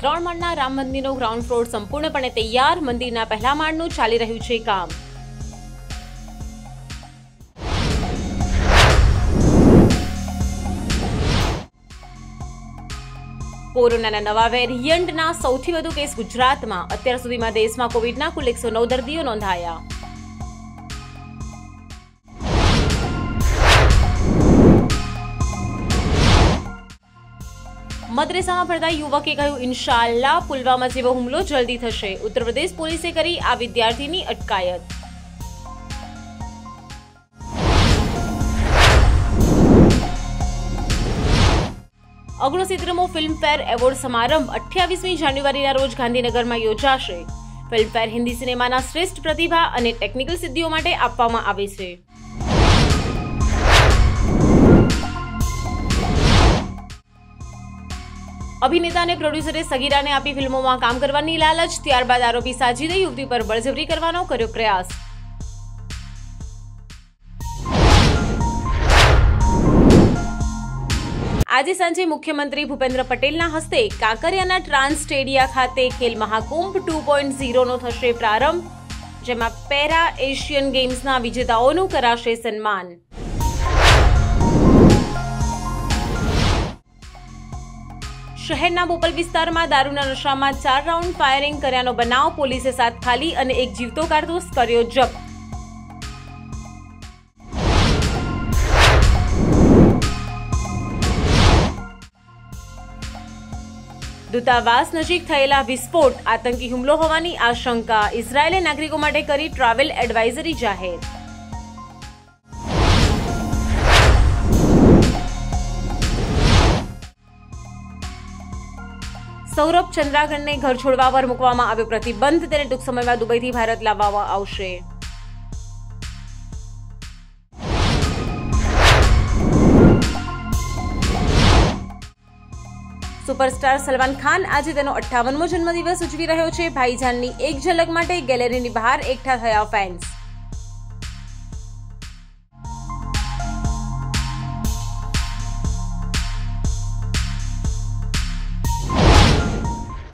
ત્રણ માળના રામ મંદિરનો ground floor સંપૂર્ણપણે તૈયાર. મંદિરના પહેલા માળનું ચાલી રહ્યું છે કામ. કોરોનાના નવા વેરિયન્ટના સૌથી વધુ કેસ ગુજરાતમાં. અત્યાર સુધીમાં દેશમાં કોવિડના કુલ એકસો નવ દર્દીઓ નોંધાયા. મદ્રેસામાં ભણતા યુવકે કહ્યું ઇન્શાલ્લા પુલવામા જેવો હુમલો જલ્દી થશે. ઉત્તર પ્રદેશ પોલીસે કરી આ વિદ્યાર્થીની અટકાયત. ઓગણસિત્તેરમો ફિલ્મફેર એવોર્ડ સમારંભ અઠ્યાવીસમી જાન્યુઆરીના રોજ ગાંધીનગરમાં યોજાશે. ફિલ્મફેર હિન્દી સિનેમાના શ્રેષ્ઠ પ્રતિભા અને ટેકનિકલ સિદ્ધિઓ માટે આપવામાં આવે છે. અભિનેતા અને પ્રોડ્યુસરે સગીરાને આપી ફિલ્મોમાં કામ કરવાની લાલચ, ત્યારબાદ આરોપી સાજીદે યુવતી પર બળજબરી કરવાનો કર્યો પ્રયાસ. આજે સાંજે મુખ્યમંત્રી ભૂપેન્દ્ર પટેલના હસ્તે કાંકરિયાના ટ્રાન્સ સ્ટેડિયા ખાતે ખેલ મહાકુંભ ટુ પોઈન્ટ ઝીરોનો થશે પ્રારંભ, જેમાં પેરા એશિયન ગેમ્સના વિજેતાઓનું કરાશે સન્માન. શહેરના બોપલ વિસ્તારમાં દારૂના નશામાં ચાર રાઉન્ડ ફાયરિંગ કર્યાનો બનાવ પોલીસે સાત ખાલી અને એક જીવતો કારતૂસ કર્યો જપ્ત. દૂતાવાસ નજીક થયેલા વિસ્ફોટ, આતંકી હુમલો હોવાની આશંકા, ઇઝરાયેલે નાગરિકો માટે કરી ટ્રાવેલ એડવાઇઝરી જાહેર. સૌરભ ચંદ્રાગણને ઘર છોડવા પર મૂકવામાં આવ્યો પ્રતિબંધ. તેને ટૂંક સમયમાં દુબઈથી ભારત લાવવામાં આવશે. સુપરસ્ટાર સલમાન ખાન આજે તેનો અઠ્ઠાવનમો જન્મદિવસ ઉજવી રહ્યો છે. ભાઈજાનની એક ઝલક માટે ગેલેરીની બહાર એકઠા થયા ફેન્સ